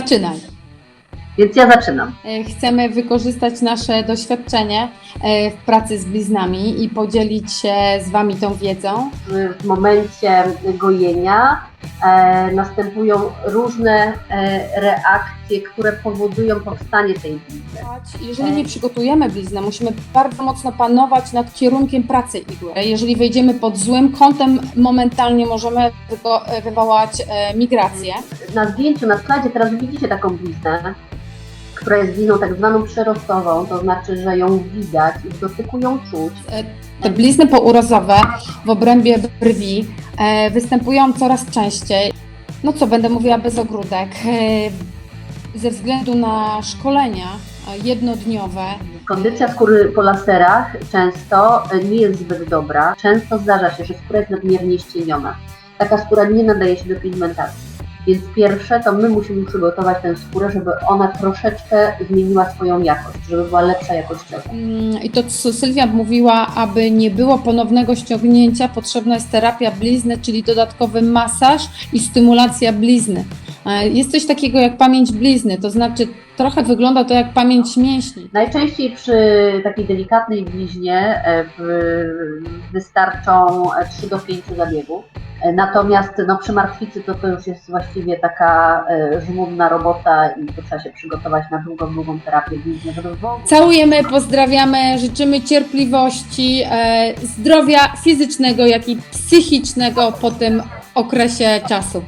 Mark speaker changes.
Speaker 1: zaczynaj.
Speaker 2: Więc ja zaczynam.
Speaker 1: E, Chcemy wykorzystać nasze doświadczenie e, w pracy z bliznami i podzielić się z Wami tą wiedzą.
Speaker 2: W momencie gojenia następują różne e, reakcje, które powodują powstanie tej blizny.
Speaker 1: Jeżeli nie przygotujemy blizny, musimy bardzo mocno panować nad kierunkiem pracy igły. Jeżeli wejdziemy pod złym kątem, momentalnie możemy e, wywołać e, migrację.
Speaker 2: Na zdjęciu, na slajdzie teraz widzicie taką bliznę, która jest blizną tak zwaną przyrostową, to znaczy, że ją widać i w dotyku ją czuć.
Speaker 1: Te blizny pourozowe w obrębie brwi e, występują coraz częściej. No co, będę mówiła bez ogródek. E, ze względu na szkolenia e, jednodniowe,
Speaker 2: Kondycja skóry po laserach często nie jest zbyt dobra. Często zdarza się, że skóra jest nadmiernie ścieniona. Taka skóra nie nadaje się do pigmentacji. Więc pierwsze to my musimy przygotować tę skórę, żeby ona troszeczkę zmieniła swoją jakość, żeby była lepsza jakościowo.
Speaker 1: Mm, I to, co Sylwia mówiła, aby nie było ponownego ściągnięcia, potrzebna jest terapia blizny, czyli dodatkowy masaż i stymulacja blizny. E, Jest coś takiego jak pamięć blizny, to znaczy trochę wygląda to jak pamięć mięśni.
Speaker 2: Najczęściej przy takiej delikatnej bliźnie e, wystarczą e, 3 do 5 zabiegów. E, Natomiast no, przy martwicy to, to już jest właściwie taka e, żmudna robota i to trzeba się przygotować na długą, długą terapię ogóle
Speaker 1: Całujemy, pozdrawiamy, życzymy cierpliwości, e, zdrowia fizycznego, jak i psychicznego po tym okresie czasu.